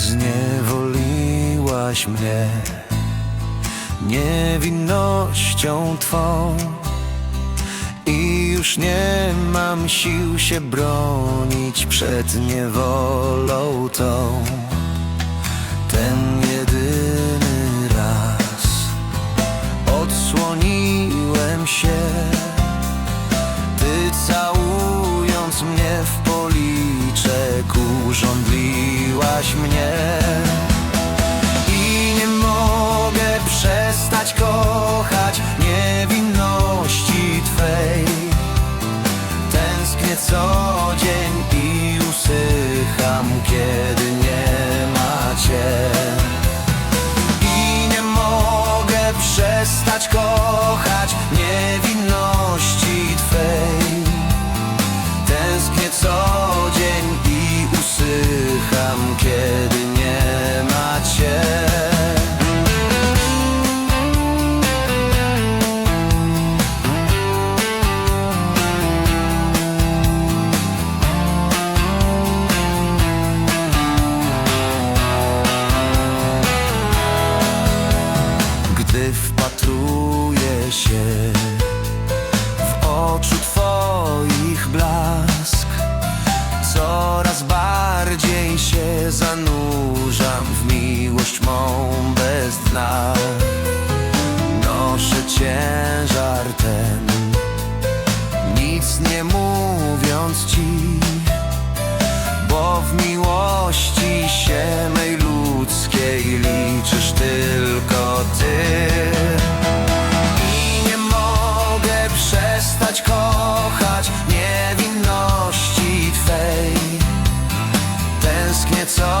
Zniewoliłaś mnie niewinnością Twą i już nie mam sił się bronić przed niewolą tą. Ten jedyny raz odsłoniłem się, Ty całując mnie w policzek urządliłaś co dzień i usycham, Gdy wpatruję się w oczu Twoich blask, coraz bardziej się zanurzam w miłość mą bez dna. Noszę ciężar ten, nic nie mówiąc Ci, it's all